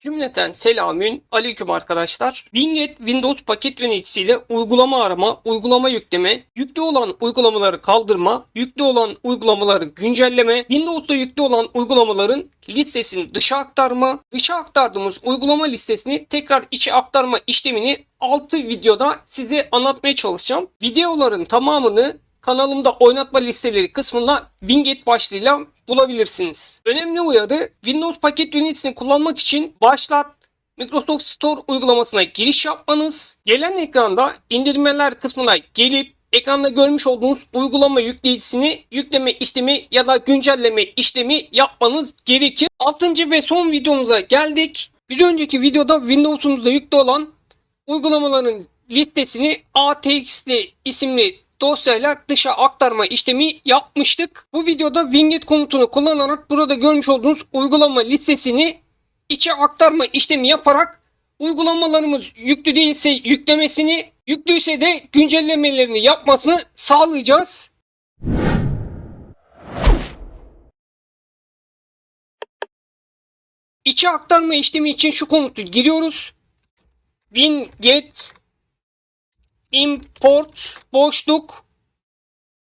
Cümleten selamün aleyküm arkadaşlar. Winget Windows paket yöneticisiyle uygulama arama, uygulama yükleme, yüklü olan uygulamaları kaldırma, yüklü olan uygulamaları güncelleme, Windows'ta yüklü olan uygulamaların listesini dışa aktarma, dışa aktardığımız uygulama listesini tekrar içe aktarma işlemini 6 videoda size anlatmaya çalışacağım. Videoların tamamını kanalımda oynatma listeleri kısmında Winget başlığıyla bulabilirsiniz. Önemli uyarı Windows paket yöneticisini kullanmak için başlat Microsoft Store uygulamasına giriş yapmanız, gelen ekranda indirmeler kısmına gelip ekranda görmüş olduğunuz uygulama yükleyicisini yükleme işlemi ya da güncelleme işlemi yapmanız gerekir. 6. ve son videomuza geldik. Bir önceki videoda Windows'umuzda yüklü olan uygulamaların listesini ATXT isimli dosyayla dışa aktarma işlemi yapmıştık. Bu videoda winget komutunu kullanarak burada görmüş olduğunuz uygulama listesini içe aktarma işlemi yaparak uygulamalarımız yüklü değilse yüklemesini, yüklüyse de güncellemelerini yapmasını sağlayacağız. İçe aktarma işlemi için şu komutu giriyoruz. winget import boşluk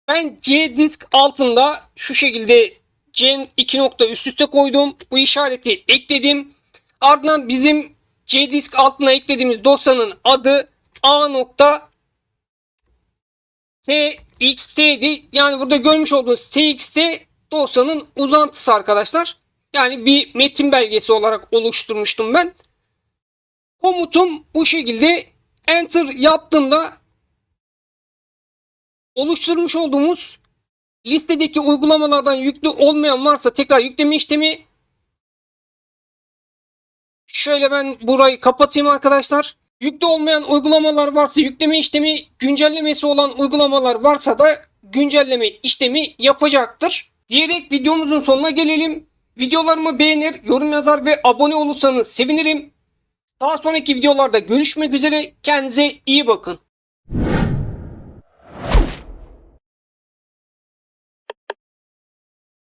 ben C disk altında şu şekilde C iki nokta üst üste koydum. Bu işareti ekledim. Ardından bizim C disk altına eklediğimiz dosyanın adı A nokta txt'di. Yani burada görmüş olduğunuz txt dosyanın uzantısı arkadaşlar. Yani bir metin belgesi olarak oluşturmuştum ben. Komutum bu şekilde enter yaptığımda oluşturmuş olduğumuz listedeki uygulamalardan yüklü olmayan varsa tekrar yükleme işlemi şöyle ben burayı kapatayım arkadaşlar. Yüklü olmayan uygulamalar varsa yükleme işlemi, güncellemesi olan uygulamalar varsa da güncelleme işlemi yapacaktır. Diyerek videomuzun sonuna gelelim. Videolarımı beğenir, yorum yazar ve abone olursanız sevinirim. Daha sonraki videolarda görüşmek üzere. Kendinize iyi bakın.